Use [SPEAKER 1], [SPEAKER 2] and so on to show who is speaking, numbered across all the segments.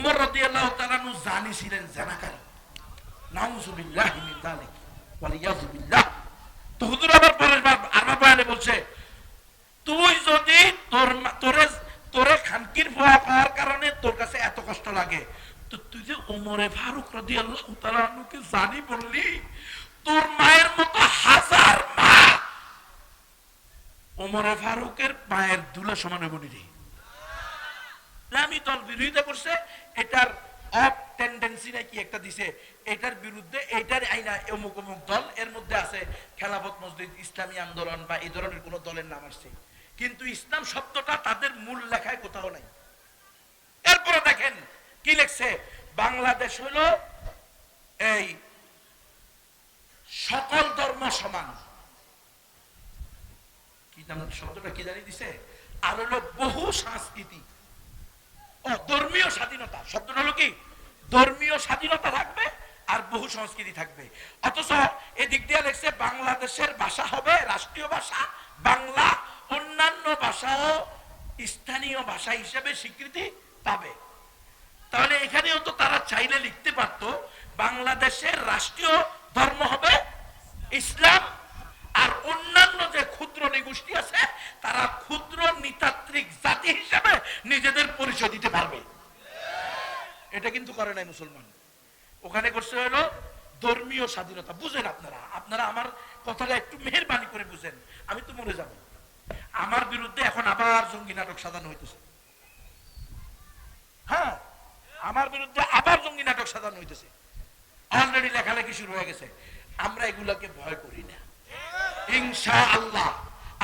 [SPEAKER 1] উমর রাদিয়াল্লাহু তাআলা নু জানি ছিলেন জানাকারী, নাউজুবিল্লাহি বিল্লাহ তো হুজুর আবার আরবা বয়ানে বলছে, তুই যদি তোর তোরে তোরে খানকির ভয় পাওয়ার কারণে তোর কাছে এত কষ্ট লাগে, তো তুই যে ফারুক তাআলা নুকে জানি বললি, তোর মায়ের মতো হাজার মা ওমরে ফারুকের মায়ের দুলা সমান বনি রে। ইসলামী দল বিরোধিতা করছে, এটার অফ টেন্ডেন্সি নাকি একটা দিছে। এটার বিরুদ্ধে, এটার আইনা অমুক অমুক দল, এর মধ্যে আছে খেলাফত, মসজিদ, ইসলামী আন্দোলন বা এই ধরনের কোন দলের নাম আসছে। কিন্তু ইসলাম শব্দটা তাদের মূল লেখায় কোথাও নাই। এরপরে দেখেন কি লেখছে? বাংলাদেশ হলো এই সকল ধর্ম সমান। কি নাম শব্দটা কি জানি দিছে? আর হলো বহু সংস্কৃতি। ও, ধর্মীয় স্বাধীনতা। শব্দটা হলো কি? ধর্মীয় স্বাধীনতা থাকবে আর বহু সংস্কৃতি থাকবে। অথচ এদিক দিয়ে বাংলাদেশের ভাষা হবে রাষ্ট্রীয় ভাষা, বাংলা অন্যান্য ভাষাও স্থানীয় ভাষা হিসেবে স্বীকৃতি পাবে। তাহলে এখানেও তো তারা চাইলে লিখতে পারতো, বাংলাদেশের রাষ্ট্রীয় ধর্ম হবে ইসলাম অন্যান্য যে ক্ষুদ্র নিগোষ্ঠী আছে, তারা ক্ষুদ্র নৃতাত্ত্বিক জাতি হিসেবে নিজেদের পরিচয় দিতে পারবে। এটা কিন্তু করে নাই মুসলমান। ওখানে করছে হলো ধর্মীয় স্বাধীনতা। বুঝেন আপনারা আপনারা আমার কথাটা একটু মেহরবানি করে বুঝেন, আমি তো মরে যাব। আমার বিরুদ্ধে এখন আবার জঙ্গি নাটক সাজানো হইতেছে। হ্যাঁ আমার বিরুদ্ধে আবার জঙ্গি নাটক সাজানো হইতেছে। অলরেডি লেখালেখি শুরু হয়ে গেছে। আমরা এগুলাকে ভয় করি না। ইনশা আল্লাহ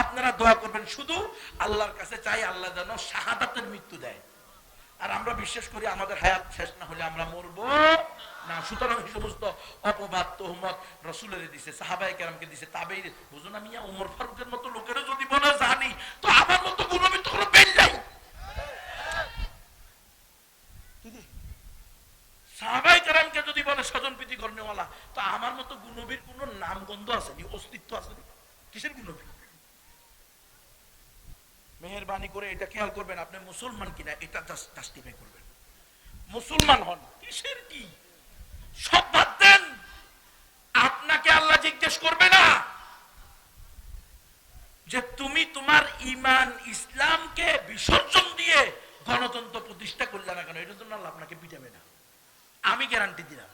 [SPEAKER 1] আপনারা দোয়া করবেন, শুধু আল্লাহর কাছে চাই আল্লাহ যেন শাহাদাতের মৃত্যু দেয়। আর আমরা বিশ্বাস করি আমাদের হায়াত শেষ না হলে আমরা মরবো না। সুতরাং সমস্ত অপবাদ, তোহমত রসুলের দিছে সাহাবাই কেরামকে দিছে তাবেই বুঝুন আমি উমর ফারুকের মতো লোকেরও যদি বলে জানি, তো আমার মতো গুণবী তো কোনো বেল নাই সাহাবাই কেরামকে যদি বলে স্বজন প্রীতি কর্মওয়ালা তো আমার মতো গুণবীর কোন নাম গন্ধ আছে নি অস্তিত্ব আছে নি? কিসের গুণবী মেহরবানি করে এটা খেয়াল করবেন, আপনি মুসলমান কিনা, এটা জাস্টিফাই করবেন। মুসলমান হন, কিসের কি? সব বাদ দেন। আপনাকে আল্লাহ জিজ্ঞেস করবে না যে তুমি তোমার ইমান ইসলামকে বিসর্জন দিয়ে গণতন্ত্র প্রতিষ্ঠা করলে না কেন? এটার জন্য আল্লাহ আপনাকে পিটাবে না। আমি গ্যারান্টি দিলাম।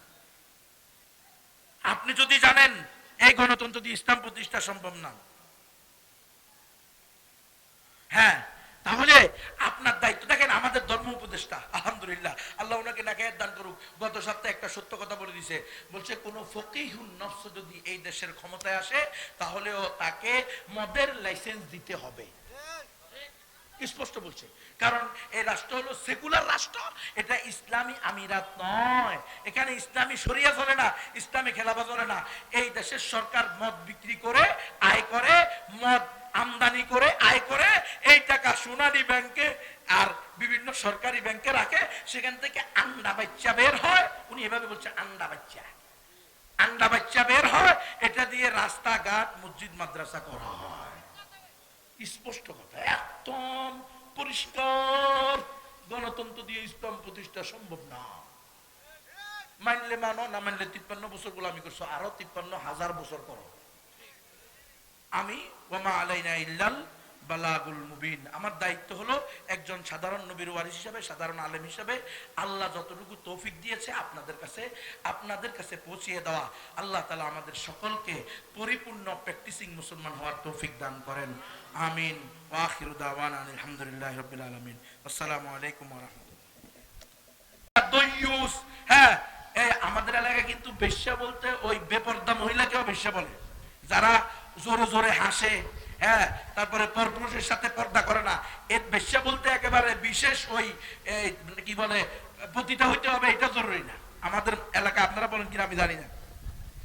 [SPEAKER 1] আপনি যদি জানেন, এই গণতন্ত্র দিয়ে ইসলাম প্রতিষ্ঠা সম্ভব না। হ্যাঁ তাহলে আপনার দায়িত্ব দেখেন, আমাদের ধর্ম উপদেষ্টা, আলহামদুলিল্লাহ, আল্লাহ ওনাকে নাকায়াত দান করুক। গত সপ্তাহে একটা সত্য কথা বলে দিছে। বলছে, কোন ফকিহুন নফস যদি এই দেশের ক্ষমতায় আসে, তাহলেও তাকে মদের লাইসেন্স দিতে হবে। স্পষ্ট বলছে। কারণ এই রাষ্ট্র হলো সেকুলার রাষ্ট্র, এটা ইসলামী আমিরাত নয়। এখানে ইসলামী শরিয়া চলে না, ইসলামী খেলাফা চলে না। এই দেশের সরকার মদ বিক্রি করে, আয় করে, মদ আমদানি করে, আয় করে, এই টাকা সোনালী ব্যাংকে আর বিভিন্ন সরকারি ব্যাংকে রাখে, সেখান থেকে আন্ডা বাচ্চা বের হয়। উনি এভাবে বলছে, আন্ডা বাচ্চা। আন্ডা বাচ্চা বের হয়, এটা দিয়ে রাস্তাঘাট, মসজিদ, মাদ্রাসা করা হয়। স্পষ্ট কথা? একদম পরিষ্কার। গণতন্ত্র দিয়ে ইসলাম প্রতিষ্ঠা সম্ভব না। মানলে মানো, না মানলে তিপ্পান্ন বছর গোলামি করছ, আরও তিপ্পান্ন হাজার বছর করো। আমি ওমা আলাইনা ইল্লাল বালাগুল মুবিন। আমার দায়িত্ব হলো একজন সাধারণ নবীর ওয়ারিস হিসাবে, সাধারণ আলেম হিসাবে আল্লাহ যতটুকু তৌফিক দিয়েছে আপনাদের কাছে আপনাদের কাছে পৌঁছিয়ে দেওয়া। আল্লাহ তালা আমাদের সকলকে পরিপূর্ণ প্র্যাকটিসিং মুসলমান হওয়ার তৌফিক দান করেন। আমিন ওয়াখিরু দাওয়ান আলহামদুলিল্লাহ রবিল আলমিন। আসসালামু আলাইকুম রহমতুল্লাহ। হ্যাঁ এই আমাদের এলাকায় কিন্তু বেশ্যা বলতে ওই বেপর্দা মহিলাকেও বেশ্যা বলে। যারা জোরে জোরে হাসে হ্যাঁ তারপরে পরপুরুষের সাথে পর্দা করে না। এর বেশ্যা বলতে একেবারে বিশেষ ওই কি বলে, পতিতা হইতে হবে, এটা জরুরি না। আমাদের এলাকা আপনারা বলেন কিনা আমি জানি না।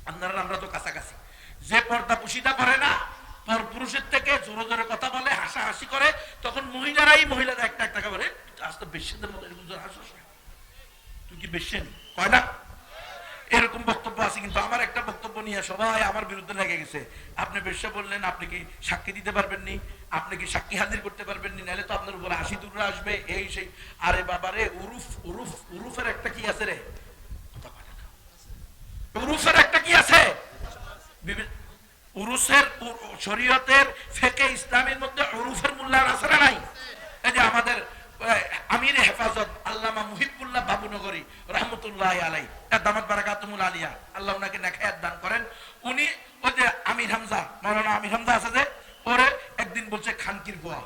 [SPEAKER 1] আপনারা, আমরা তো কাছাকাছি। যে পর্দা পুষিতা করে না পর পুরুষের থেকে জোরে জোরে কথা বলে, হাসাহাসি করে, তখন মহিলারাই মহিলারা একটা একটা করে আজ তো বেশ্যদের মতো এরকম জোরে হাসো তুই কি বেশ্যেন কয় না? এরকম বক্তব্য আছে, কিন্তু আমার একটা বক্তব্য নিয়ে সবাই আমার বিরুদ্ধে লেগে গেছে। আপনি বেশ্যা বললেন, আপনি কি সাক্ষী দিতে পারবেন নি আপনি কি সাক্ষী হাজির করতে পারবেন নি নাহলে তো আপনার উপরে হাসি দূরে আসবে, এই সেই। আরে বাবা রে উরুফ উরুফ, উরুফের একটা কি আছে রে? উরুফের একটা কি আছে? উরুসের শরীয়তের ফেকে ইসলামের মধ্যে উরুফের মূল্যায়ন আছে না নাই। এই যে আমাদের আমির হেফাজত আল্লামা মুহিবুল্লাহ বাবুনগরী রহমতুল্লাহ আলাই দামাত বারাকাতুমুল আলিয়া, আল্লাহ ওনাকে নেখায়াত দান করেন। উনি ওই যে আমির হামজা মৌলানা আমির হামজা আছে যে, ওরে একদিন বলছে খানকির গোয়া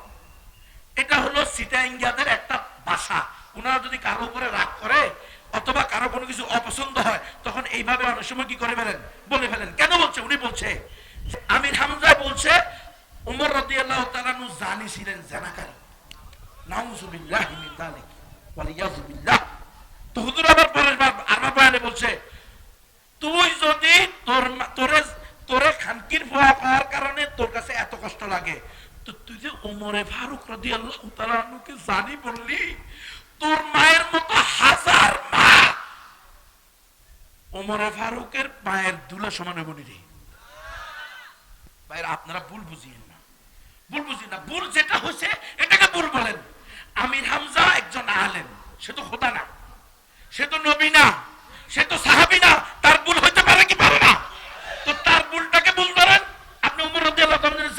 [SPEAKER 1] এটা হলো সিটাইঙ্গাদের একটা ভাষা ওনারা যদি কারও উপরে রাগ করে, অথবা কারও কোনো কিছু অপছন্দ হয়, তখন এইভাবে অনেক সময় কি করে ফেলেন? বলে ফেলেন। কেন বলছে? উনি বলছে আমির হামজা বলছে, উমর রদি আল্লাহ তালানু জানি ছিলেন জানাকারী। কাছে এত কষ্ট লাগে জানি বললি, তোর মায়ের মতো হাজার মা ওমরে ফারুকের মায়ের দুলা সমান বলি রে। ভাইরা, আপনারা ভুল বুঝিয়েন না। ভুল বুঝি না। ভুল যেটা হচ্ছে এটাকে ভুল বলেন। আমির হামজা একজন আলেম। সে তো খোদা না। সে তো নবী না। সে তো সাহাবি না। তার ভুল হইতে পারে কি পারে না? তো তার ভুলটাকে ভুল ধরেন। আপনি উমর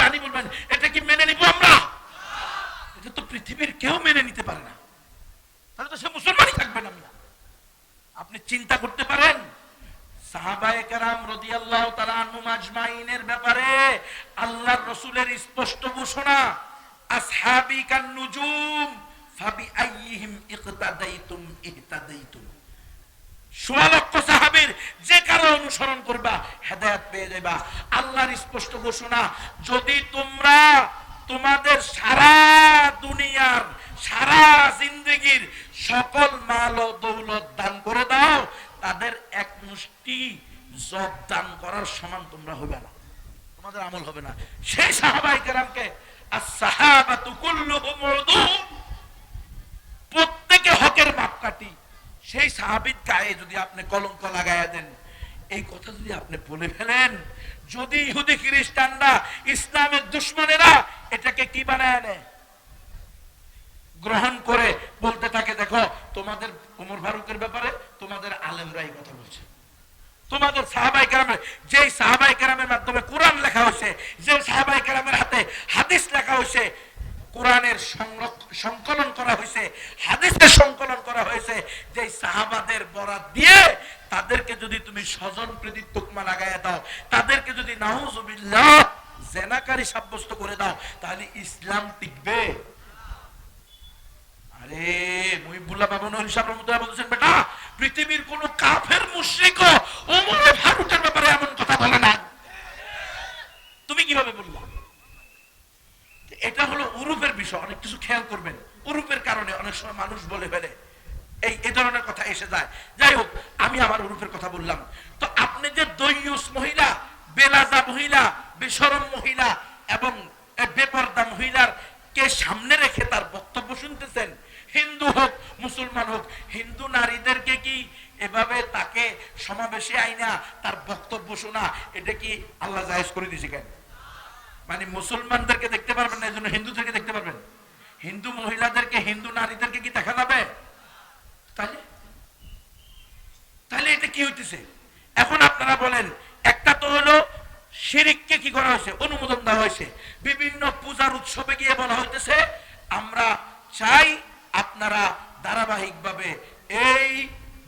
[SPEAKER 1] জানি বলবেন, এটা কি মেনে নিব আমরা? এটা তো পৃথিবীর কেউ মেনে নিতে পারে না। তাহলে তো সে মুসলমানই থাকবে না। আপনি চিন্তা করতে ব্যাপারে আল্লাহর রাসূলের স্পষ্ট ঘোষণা যে কারও অনুসরণ করবা, হেদায়েত পেয়ে যাবা আল্লাহর স্পষ্ট ঘোষণা, যদি তোমরা তোমাদের সারা দুনিয়ার, সারা জিন্দগির সকল মাল ও দৌলত দান করে দাও, তাদের এক মুষ্টি জব দান করার সমান তোমরা হবে না। তোমাদের আমল হবে না। সেই সাহাবাই কেরামকে প্রত্যেকে হকের মাপকাঠি। সেই সাহাবিদ গায়ে যদি আপনি কলঙ্ক লাগাইয়া দেন, এই কথা যদি আপনি বলে ফেলেন, যদি ইহুদি খ্রিস্টানরা, ইসলামের দুশ্মনেরা এটাকে কি বানায় নেয় গ্রহণ করে বলতে থাকে, দেখো, তোমাদের উমর ফারুকের ব্যাপারে তোমাদের আলেমরা এই কথা বলছে। তোমাদের সাহাবাই কেরামের, যেই সাহাবাই কেরামের মাধ্যমে কোরআন লেখা হয়েছে যে সাহাবাই কেরামের হাতে হাদিস লেখা হয়েছে, কোরআনের সংকলন করা হয়েছে, হাদিসের সংকলন করা হয়েছে যে সাহাবাদের বরাত দিয়ে তাদেরকে যদি তুমি স্বজন প্রীতি তুকমা লাগাইয়া দাও, তাদেরকে যদি নাউজুবিল্লাহ, জেনাকারী সাব্যস্ত করে দাও, তাহলে ইসলাম টিকবে। আরে রহমতুল্লাহ বলছেন বেটা। পৃথিবীর কোন কাফের ফারুকের ব্যাপারে এমন কথা বলে না তুমি কীভাবে এটা হলো উরুপের বিষয়, অনেক কিছু খেয়াল করবেন। উরুপের কারণে অনেক সময় মানুষ বলে ফেলে। এই, এ ধরনের কথা এসে যায়। যাই হোক, আমি আমার উরুপের কথা বললাম। তো আপনি যে দৈয়ুস মহিলা, বেলাজা মহিলা বেসরম মহিলা এবং বেপর্দা মহিলার কে সামনে রেখে তার বক্তব্য শুনতেছেন হিন্দু হোক, মুসলমান হোক, হিন্দু নারীদেরকে কি এভাবে তাকে সমাবেশে আইনা, তার বক্তব্য শোনা, এটা কি আল্লাহ জায়েজ করে দিয়েছে কেন? মানে মুসলমানদেরকে দেখতে পারবেন না এই জন্য হিন্দুদেরকে দেখতে পারবেন। হিন্দু মহিলাদেরকে, হিন্দু নারীদেরকে কি দেখা যাবে তাহলে তাহলে এটা কি হইতেছে? এখন আপনারা বলেন, একটা তো হলো শিরিককে কি করা হয়েছে? অনুমোদন দেওয়া হয়েছে। বিভিন্ন পূজার উৎসবে গিয়ে বলা হইতেছে, আমরা চাই আপনারা ধারাবাহিকভাবে এই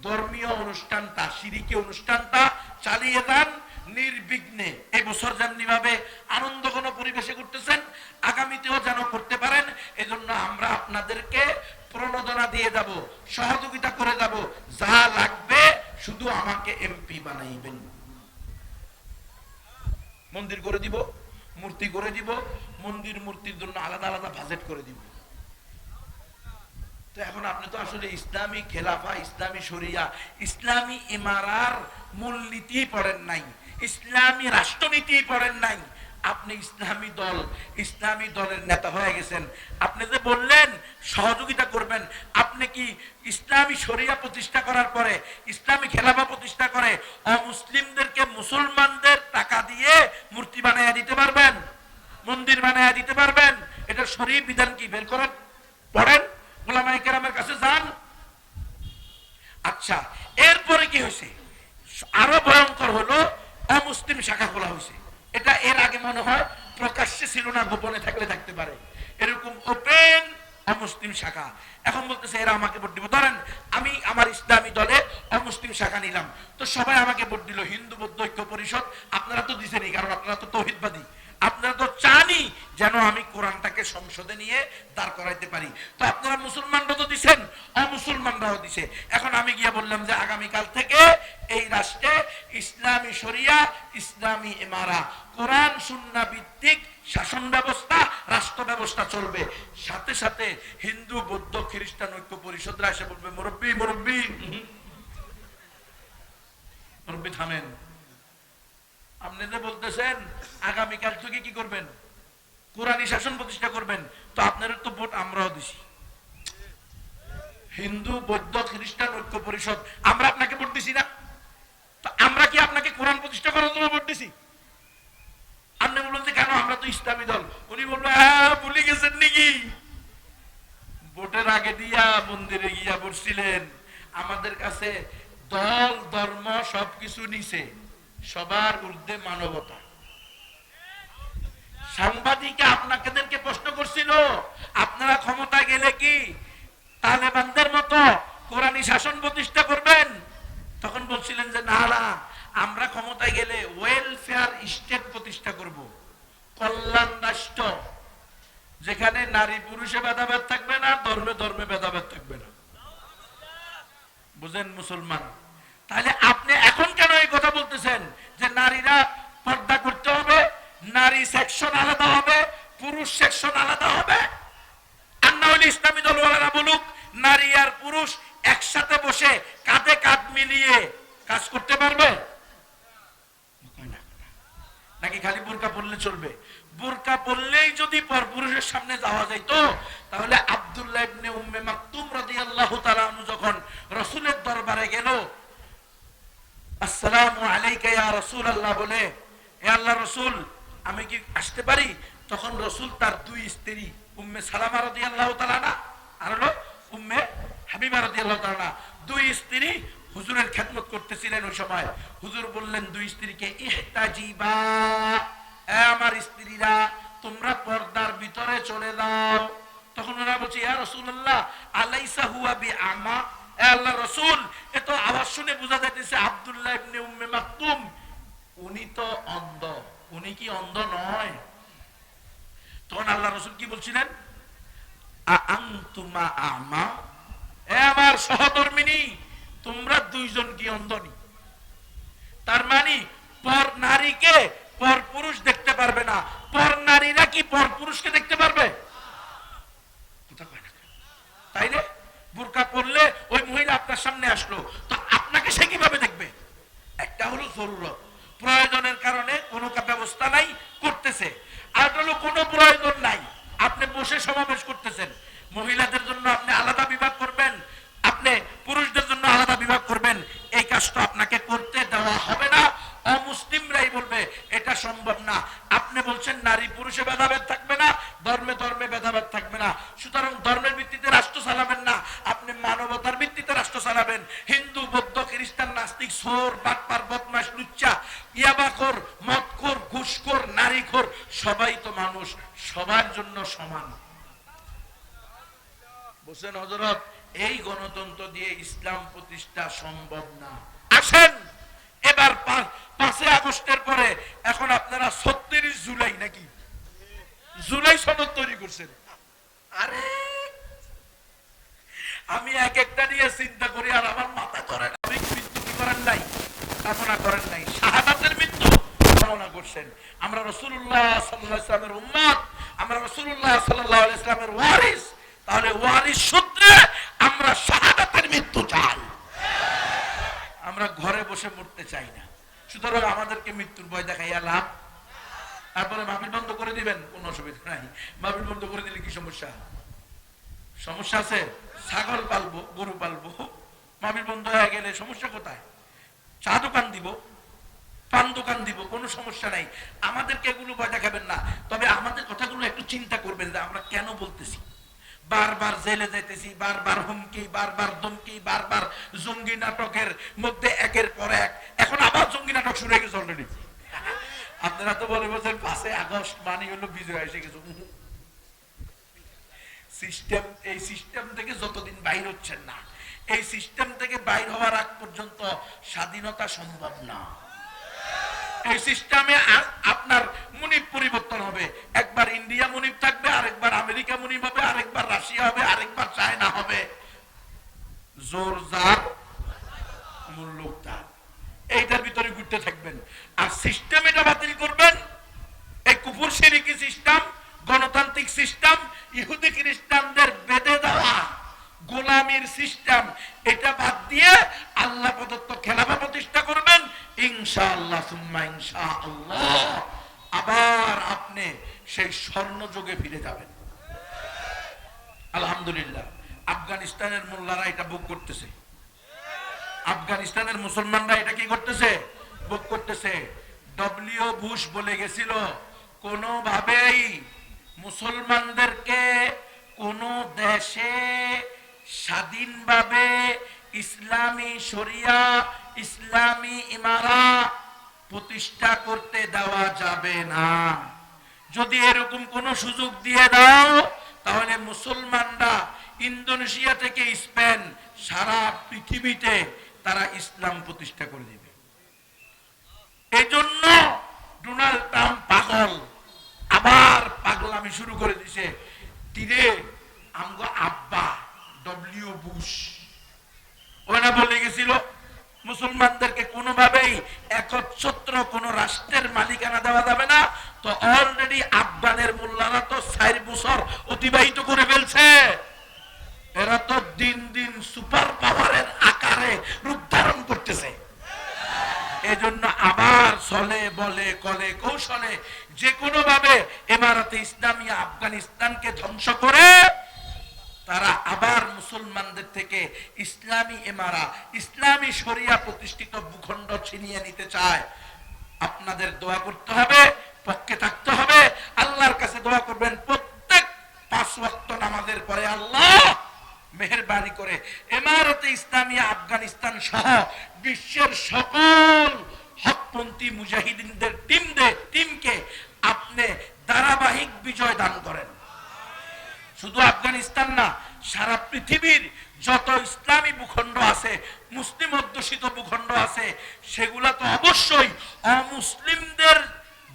[SPEAKER 1] ধর্মীয় অনুষ্ঠানটা, সিরিকি অনুষ্ঠানটা চালিয়ে যান নির্বিঘ্নে। এই বছর যেমনি ভাবে আনন্দ ঘন পরিবেশে করতেছেন আগামীতেও যেন করতে পারেন, এজন্য আমরা আপনাদেরকে প্রণোদনা দিয়ে যাব, সহযোগিতা করে যাব। যা লাগবে শুধু আমাকে এমপি বানাইবেন। মন্দির করে দিব, মূর্তি করে দিব মন্দির মূর্তির জন্য আলাদা আলাদা বাজেট করে দিব। তো এখন আপনি তো আসলে ইসলামী খেলাফা, ইসলামী শরিয়া, ইসলামী ইমারার মূলনীতি পড়েন নাই, ইসলামী রাষ্ট্রনীতি পড়েন নাই। আপনি ইসলামী দল, ইসলামী দলের নেতা হয়ে গেছেন। আপনি যে বললেন, সহযোগিতা করবেন, আপনি কি ইসলামী শরিয়া প্রতিষ্ঠা করার পরে, ইসলামী খেলাফা প্রতিষ্ঠা করে অমুসলিমদেরকে মুসলমানদের টাকা দিয়ে মূর্তি বানাইয়া দিতে পারবেন? মন্দির বানাইয়া দিতে পারবেন? এটা শরীর বিধান কি? বের করেন, পড়েন। কেরামের কাছে যান। আচ্ছা এরপরে কি হয়েছে? আরও ভয়ঙ্কর হলো, অমুসলিম শাখা খোলা হয়েছে। এটা এর আগে মনে হয় প্রকাশ্যে ছিল না, গোপনে থাকলে থাকতে পারে। এরকম ওপেন অমুসলিম শাখা। এখন বলতেছে, এরা আমাকে ভোট দিব। ধরেন, আমি আমার ইসলামী দলে অমুসলিম শাখা নিলাম। তো সবাই আমাকে ভোট দিল, হিন্দু, বৌদ্ধ, ঐক্য, পরিষদ, আপনারা তো দিছেনই, কারণ আপনারা তো তৌহিদবাদী। আপনারা তো চানই যেন আমি কোরআনটাকে সংসদে নিয়ে দাঁড় করাইতে পারি। তো আপনারা মুসলমানরা তো দিছেন, অমুসলমানরাও দিছে। এখন আমি গিয়ে বললাম যে আগামীকাল থেকে এই রাষ্ট্রে ইসলামী শরিয়া, ইসলামী ইমারা, কোরআন, সুন্না ভিত্তিক শাসন ব্যবস্থা, রাষ্ট্র ব্যবস্থা চলবে। সাথে সাথে হিন্দু, বৌদ্ধ, খ্রিস্টান ঐক্য পরিষদরা এসে বলবে, মুরব্বী মুরব্বী। মুরব্বী থামেন। আপনি যে বলতেছেন, আগামীকাল থেকে কি করবেন? কোরআনী শাসন প্রতিষ্ঠা করবেন, তো আপনার তো ভোট আমরাও দিছি। হিন্দু, বৌদ্ধ, খ্রিস্টান, ঐক্য পরিষদ, আমরা আপনাকে ভোট দিছি না? তো আমরা কি আপনাকে কোরআন প্রতিষ্ঠা করার জন্য ভোট দিছি? আপনি বললেন যে কেন আমরা তো ইসলামী দল? উনি বলল হ্যাঁ ভুলে গেছেন নাকি? ভোটের আগে দিয়া মন্দিরে গিয়া বসছিলেন। আমাদের কাছে দল, ধর্ম সবকিছু নিছে। সবার ঊর্ধ্বে মানবতা। সাংবাদিকে আপনাদেরকে প্রশ্ন করছিল, আপনারা ক্ষমতা গেলে কি তালেবানদের মতো কোরআনী শাসন প্রতিষ্ঠা করবেন? তখন বলছিলেন যে, না না, আমরা ক্ষমতায় গেলে ওয়েলফেয়ার স্টেট প্রতিষ্ঠা করব। কল্যাণ রাষ্ট্র, যেখানে নারী পুরুষে ভেদাভেদ থাকবে না, ধর্মে ধর্মে ভেদাভেদ থাকবে না। বুঝেন মুসলমান, তাহলে আপনি এখন এই কথা বলতেছেন যে নারীরা পর্দা করতে হবে, নারী সেকশন আলাদা হবে, পুরুষ সেকশন আলাদা হবে। আর না হলে ইসলামী দলওয়ালারা বলুক, নারী আর পুরুষ একসাথে বসে কাঁধে কাঁধ মিলিয়ে কাজ করতে পারবে? নাকি খালি বোরকা পরলে চলবে? বোরকা পরলেই যদি পর পুরুষের সামনে যাওয়া যাইত, তাহলে আব্দুল্লাহ উম্মে মাকতুম রাদিয়াল্লাহু তাআলা আনহু যখন রাসূলের দরবারে গেল আমি কি আসতে পারি? তখন তার দুই স্ত্রী, উম্মে সালামা আর হলো উম্মে দুই স্ত্রী হুজুরের খেদমত করতেছিলেন ওই সময়। হুজুর বললেন, দুই স্ত্রীকে ইহতাজিবা আমার স্ত্রীরা, তোমরা পর্দার ভিতরে চলে দাও তখন ওরা বলছে, ইয়া আলাইসা হুয়া বিআমা? এ আল্লাহ রাসূল, এ তো আওয়াজ শুনে বোঝা যাইতেছে আব্দুল্লাহ ইবনে উম্মে মাকতুম। উনি তো অন্ধ। উনি কি অন্ধ নয়? তখন আল্লাহ রাসূল কি বলছিলেন? আমা। এ আমার সহধর্মিনী, তোমরা দুইজন কি অন্ধনি তার মানে পর নারীকে পর পুরুষ দেখতে পারবে না। পর নারীরা কি পর পুরুষকে দেখতে পারবে? কয় না বোরকা পরলে ওই মহিলা আপনার সামনে আসলো। তো আপনাকে সে কীভাবে দেখবে? একটা হলো জরুরত। প্রয়োজনের কারণে কোনো ব্যবস্থা নাই করতেছে। আর হলো কোনো প্রয়োজন নাই। আপনি বসে সমাবেশ করতেছেন। মহিলাদের জন্য আপনি আলাদা বিভাগ করবেন আপনি পুরুষদের জন্য আলাদা বিভাগ করবেন এই কাজটা আপনাকে করতে দেওয়া হবে না অমুসলিমরাই বলবে এটা সম্ভব না আপনি বলছেন নারী পুরুষে ভেদাভেদ থাকবে না ধর্মে ধর্মে ভেদাভেদ থাকবে না সুতরাং ধর্মের ভিত্তিতে রাষ্ট্র চালাবেন না আপনি মানবতার ভিত্তিতে রাষ্ট্র চালাবেন হিন্দু বৌদ্ধ খ্রিস্টান নাস্তিক সোর বাটপার বদমাস লুচ্চা ইয়াবাখোর মদখোর ঘুষখোর নারীখোর সবাই তো মানুষ সবার জন্য সমান বলছেন হজরত এই গণতন্ত্র দিয়ে ইসলাম প্রতিষ্ঠা সম্ভব না আসেন এবার পা- পাঁচই আগস্টের পরে এখন আপনারা ছত্রিশ জুলাই নাকি জুলাই সনদ তৈরি করছেন আরে আমি এক একটা নিয়ে চিন্তা করি আর আমার মাথা করে না আপনি মৃত্যু কি করেন নাই কামনা করেন নাই শাহাদাতের মৃত্যু কামনা করছেন আমরা রসুল্লাহ সাল্লাহ ইসলামের উম্মাদ আমরা রসুল্লাহ সাল্লাহ ইসলামের ওয়ারিস তাহলে ওয়ারিস সূত্রে আমরা শাহাদাতের মৃত্যু চাই আমরা ঘরে বসে মরতে চাই না সুতরাং আমাদেরকে মৃত্যুর ভয় দেখাইয়া লাভ তারপরে মাহফিল বন্ধ করে দিবেন কোনো অসুবিধা নাই মাহফিল বন্ধ করে দিলে কি সমস্যা? সমস্যা আছে, ছাগল পালবো, গরু পালবো মাহফিল বন্ধ হয়ে গেলে সমস্যা কোথায়? চা দোকান দিব, পান দোকান দিব, কোনো সমস্যা নাই। আমাদেরকে এগুলো ভয় দেখাবেন না। তবে আমাদের কথাগুলো একটু চিন্তা করবেন যে আমরা কেন বলতেছি? বারবার জেলে যাইতেছি, বারবার হুমকি, বারবার ধমকি, বারবার জঙ্গি নাটকের মধ্যে একের পর এক। এখন আবার জঙ্গি নাটক শুরু হয়ে গেছে অলরেডি আপনারা তো বলে বলছেন পাঁচে আগস্ট মানে হলো বিজয়, এসে গেছে। সিস্টেম এই সিস্টেম থেকে যতদিন বাইর হচ্ছেন না, এই সিস্টেম থেকে বাইর হওয়ার আগ পর্যন্ত স্বাধীনতা সম্ভব না। এই সিস্টেমে আপনার মুনিব পরিবর্তন হবে একবার ইন্ডিয়া মুনিব থাকবে আরেকবার আমেরিকা মুনিব হবে আরেকবার রাশিয়া হবে আরেকবার চায়না হবে জোর জার মূল্যক তার এইটার ভিতরে ঘুরতে থাকবেন আর সিস্টেম এটা বাতিল করবেন এই কুপুর সিরিকি সিস্টেম গণতান্ত্রিক সিস্টেম ইহুদি খ্রিস্টানদের বেঁধে দেওয়া গোলামির সিস্টেম এটা বাদ দিয়ে আল্লাহ প্রদত্ত খেলাফা প্রতিষ্ঠা করবেন ইনশাআল্লাহ ইনশাআল্লাহ, আবার আপনি সেই স্বর্ণ যুগে ফিরে যাবেন। আলহামদুলিল্লাহ, আফগানিস্তানের মোল্লারা এটা বুক করতেছে। আফগানিস্তানের মুসলমানরা এটা কি করতেছে? বুক করতেছে, ডব্লিউ বুশ বলে গেছিল, কোনোভাবেই মুসলমানদেরকে কোন দেশে স্বাধীনভাবে ইসলামী শরিয়া, ইসলামী ইমারা প্রতিষ্ঠা করতে দেওয়া যাবে না। যদি এরকম কোন সুযোগ দিয়ে দাও, তাহলে মুসলমানরা ইন্দোনেশিয়া থেকে স্পেন, সারা পৃথিবীতে তারা ইসলাম প্রতিষ্ঠা করে দেবে। এই জন্য ডোনাল্ড ট্রাম্প পাগল, আবার পাগলামি শুরু করে দিছে। তীরে আমগো আব্বা, ডব্লিউ বুশ। ওরা বলে গেছিল মুসলমানদেরকে কোনোভাবেই একচ্ছত্র কোন রাষ্ট্রের মালিকানা দেওয়া যাবে না। তো অলরেডি আফগানের মোল্লারা তো চার বছর অতিবাহিত করে ফেলছে। এরা তো দিন দিন সুপার পাওয়ারের আকারে রূপ ধারণ করতেছে। এজন্য আবার চলে, বলে, কলে, কৌশলে যে কোনো ভাবে এমারাতে ইসলামী আফগানিস্তানকে ধ্বংস করে তারা আবার মুসলমানদের থেকে ইসলামী এমারা ইসলামী শরিয়া প্রতিষ্ঠিত ভূখণ্ড ছিনিয়ে নিতে চায়। আপনাদের দোয়া করতে হবে, পক্ষে থাকতে হবে। আল্লাহর কাছে দোয়া করবেন, প্রত্যেক পাঁচ ওয়াক্ত নামাজের পরে আল্লাহ মেহরবানি করে এমারতে ইসলামী, আফগানিস্তান সহ বিশ্বের সকল হকপন্থী মুজাহিদিনদের, টিমদের, টিমকে আপনি ধারাবাহিক বিজয় দান করেন। শুধু আফগানিস্তান না, সারা পৃথিবীর যত ইসলামী ভূখণ্ড আছে, মুসলিম অধ্যুষিত ভূখণ্ড আছে, সেগুলা তো অবশ্যই অমুসলিমদের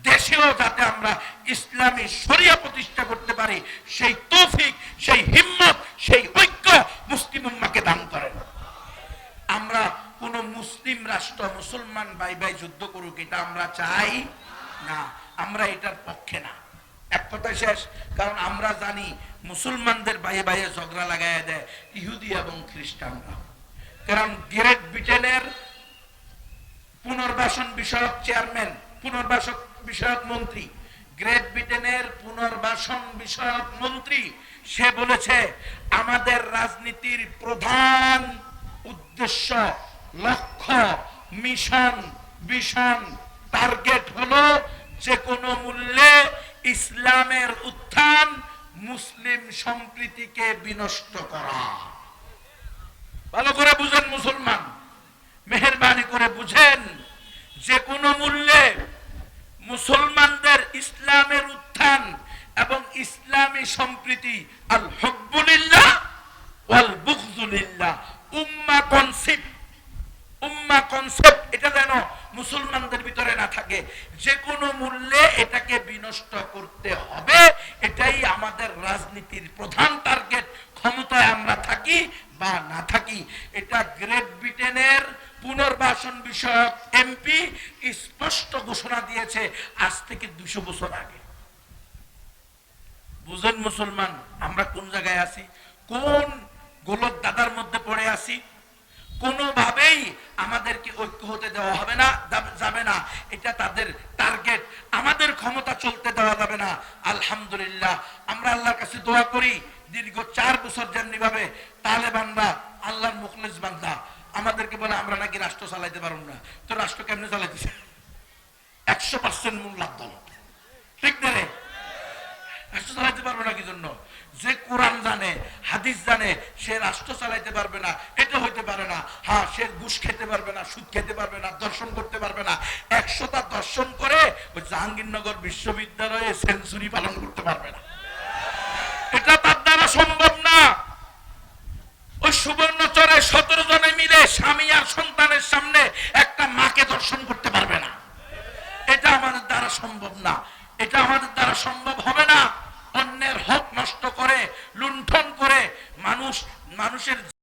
[SPEAKER 1] দেশেও যাতে আমরা ইসলামী শরিয়া প্রতিষ্ঠা করতে পারি, সেই তৌফিক, সেই হিম্মত, সেই ঐক্য মুসলিম উম্মাকে দান করেন। আমরা কোন মুসলিম রাষ্ট্র, মুসলমান ভাই ভাই যুদ্ধ করুক, এটা আমরা চাই না, আমরা এটার পক্ষে না। কথা শেষ। কারণ আমরা জানি মুসলমানদের বাইরে বাইরে ঝগড়া লাগাইয়া দেয় ইহুদি এবং খ্রিস্টানরা। কারণ গ্রেট ব্রিটেনের পুনর্বাসন বিষয়ক চেয়ারম্যান পুনর্বাসন বিষয়ক মন্ত্রী, গ্রেট ব্রিটেনের পুনর্বাসন বিষয়ক মন্ত্রী, সে বলেছে, আমাদের রাজনীতির প্রধান উদ্দেশ্য, লক্ষ্য, মিশন ভিশন টার্গেট হলো যে কোনো মূল্যে ইসলামের উত্থান মুসলিম সম্প্রীতিকে বিনষ্ট করা। ভালো করে বুঝেন মুসলমান, মেহরবানি করে বুঝেন, যে কোনো মূল্যে মুসলমানদের ইসলামের উত্থান এবং ইসলামী সম্প্রীতি আল বুখজুলিল্লাহ উম্মা কনসেপ্ট উম্মা কনসেপ্ট, এটা যেন মুসলমানদের ভিতরে না থাকে। যে কোনো মূল্যে এটাকে বিনষ্ট করতে হবে, এটাই আমাদের রাজনীতির প্রধান টার্গেট ক্ষমতায় আমরা থাকি বা না থাকি। এটা গ্রেট ব্রিটেনের পুনর্বাসন বিষয়ক এমপি স্পষ্ট ঘোষণা দিয়েছে আজ থেকে দুশো বছর আগে। বুঝেন মুসলমান, আমরা কোন জায়গায় আছি? কোন গোলক দাদার মধ্যে পড়ে আছি? কোনোভাবেই আমাদেরকে ঐক্য হতে দেওয়া হবে না যাবে- না। এটা তাদের টার্গেট আমাদের ক্ষমতা চলতে দেওয়া যাবে না। আলহামদুলিল্লাহ, আমরা আল্লাহর কাছে দোয়া করি, দীর্ঘ চার বছর যেমনি ভাবে তালেবানরা আল্লাহর মুখলেস বান্দা। আমাদেরকে বলে, আমরা নাকি রাষ্ট্র চালাইতে পারব না। তো রাষ্ট্র কেমনে চালাইতেছে? একশো পার্সেন্ট মূল্যার দল ঠিক না রে? রাষ্ট্র চালাইতে পারবে না কি জন্য যে কোরআন জানে, হাদিস জানে, সে রাষ্ট্র চালাইতে পারবে না এটা হইতে পারে না। হ্যাঁ সে ঘুষ খেতে পারবে না, সুদ খেতে পারবে না, দর্শন করতে পারবে না। একশোটা দর্শন করে ওই জাহাঙ্গীরনগর বিশ্ববিদ্যালয়ে সেঞ্চুরি পালন করতে পারবে না। এটা তার দ্বারা সম্ভব না। ওই সুবর্ণচরে সতেরো জনে মিলে স্বামী আর সন্তানের সামনে একটা মাকে দর্শন করতে পারবে না। এটা আমাদের দ্বারা সম্ভব না। এটা আমাদের দ্বারা সম্ভব হবে না। অন্যের হক নষ্ট করে লুণ্ঠন করে মানুষ মানুষের